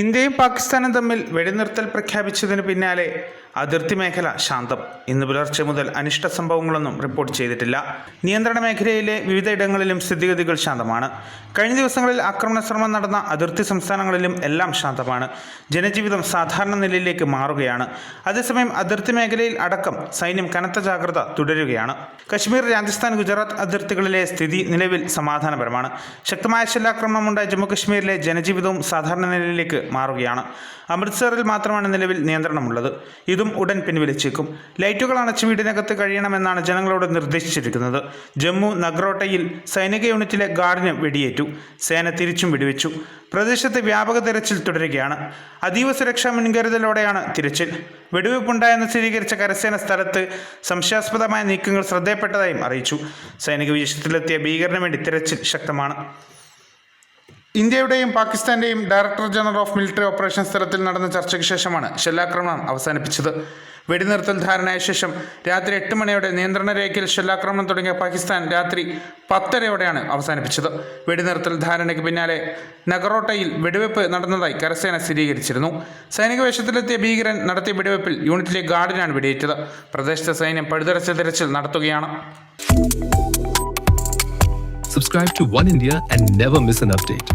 ഇന്ത്യയും പാകിസ്ഥാനും തമ്മിൽ വെടിനിർത്തൽ പ്രഖ്യാപിച്ചതിന് പിന്നാലെ അതിർത്തി മേഖല ശാന്തം. ഇന്ന് പുലർച്ചെ മുതൽ അനിഷ്ട സംഭവങ്ങളൊന്നും റിപ്പോർട്ട് ചെയ്തിട്ടില്ല. നിയന്ത്രണ മേഖലയിലെ വിവിധയിടങ്ങളിലും സ്ഥിതിഗതികൾ ശാന്തമാണ്. കഴിഞ്ഞ ദിവസങ്ങളിൽ ആക്രമണ ശ്രമം നടന്ന അതിർത്തി സംസ്ഥാനങ്ങളിലും എല്ലാം ശാന്തമാണ്. ജനജീവിതം സാധാരണ നിലയിലേക്ക് മാറുകയാണ്. അതേസമയം അതിർത്തി മേഖലയിൽ അടക്കം സൈന്യം കനത്ത ജാഗ്രത തുടരുകയാണ്. കശ്മീർ രാജസ്ഥാൻ ഗുജറാത്ത് അതിർത്തികളിലെ സ്ഥിതി നിലവിൽ സമാധാനപരമാണ്. ശക്തമായ ശല്യാക്രമണമുണ്ടായ ജമ്മുകശ്മീരിലെ ജനജീവിതവും സാധാരണ നിലയിലേക്ക് മാറുകയാണ്. അമൃത്സറിൽ മാത്രമാണ് നിലവിൽ നിയന്ത്രണമുള്ളത്. ഇതും ഉടൻ പിൻവലിച്ചേക്കും. ലൈറ്റുകൾ അണച്ച് വീടിനകത്ത് കഴിയണമെന്നാണ് ജനങ്ങളോട് നിർദ്ദേശിച്ചിരിക്കുന്നത്. ജമ്മു നഗ്രോട്ടയിൽ സൈനിക യൂണിറ്റിലെ ഗാർഡിന് വെടിയേറ്റു. സേന തിരിച്ചും വെടിവെച്ചു. പ്രദേശത്ത് വ്യാപക തിരച്ചിൽ തുടരുകയാണ്. അതീവ സുരക്ഷാ മുൻകരുതലോടെയാണ് തിരച്ചിൽ. വെടിവെപ്പുണ്ടായെന്ന് സ്ഥിരീകരിച്ച കരസേന സ്ഥലത്ത് സംശയാസ്പദമായ നീക്കങ്ങൾ ശ്രദ്ധയപ്പെട്ടതായും അറിയിച്ചു. സൈനിക വിജയത്തിലെത്തിയ ഭീകരന് വേണ്ടി തിരച്ചിൽ ശക്തമാണ്. ഇന്ത്യയുടെയും പാകിസ്ഥാന്റെയും director general of military operation സ്ഥലത്തിൽ നടന്ന ചർച്ചയ്ക്ക് ശേഷമാണ് ഷെല്ലാക്രമണം അവസാനിപ്പിച്ചത്. വെടിനിർത്തൽ ധാരണയായ ശേഷം രാത്രി എട്ട് മണിയോടെ നിയന്ത്രണ രേഖയിൽ ഷെല്ലാക്രമണം തുടങ്ങിയ പാകിസ്ഥാൻ രാത്രി പത്തരയോടെയാണ് അവസാനിപ്പിച്ചത്. വെടിനിർത്തൽ ധാരണയ്ക്ക് പിന്നാലെ നഗറോട്ടയിൽ വെടിവെപ്പ് നടന്നതായി കരസേന സ്ഥിരീകരിച്ചിരുന്നു. സൈനിക വേഷത്തിലെത്തിയ ഭീകരൻ നടത്തിയ വെടിവെപ്പിൽ യൂണിറ്റിലെ ഗാർഡിനാണ് വെടിയേറ്റത്. പ്രദേശത്തെ സൈന്യം പഴുതടച്ച തിരച്ചിൽ നടത്തുകയാണ്. Subscribe to One India and never miss an update.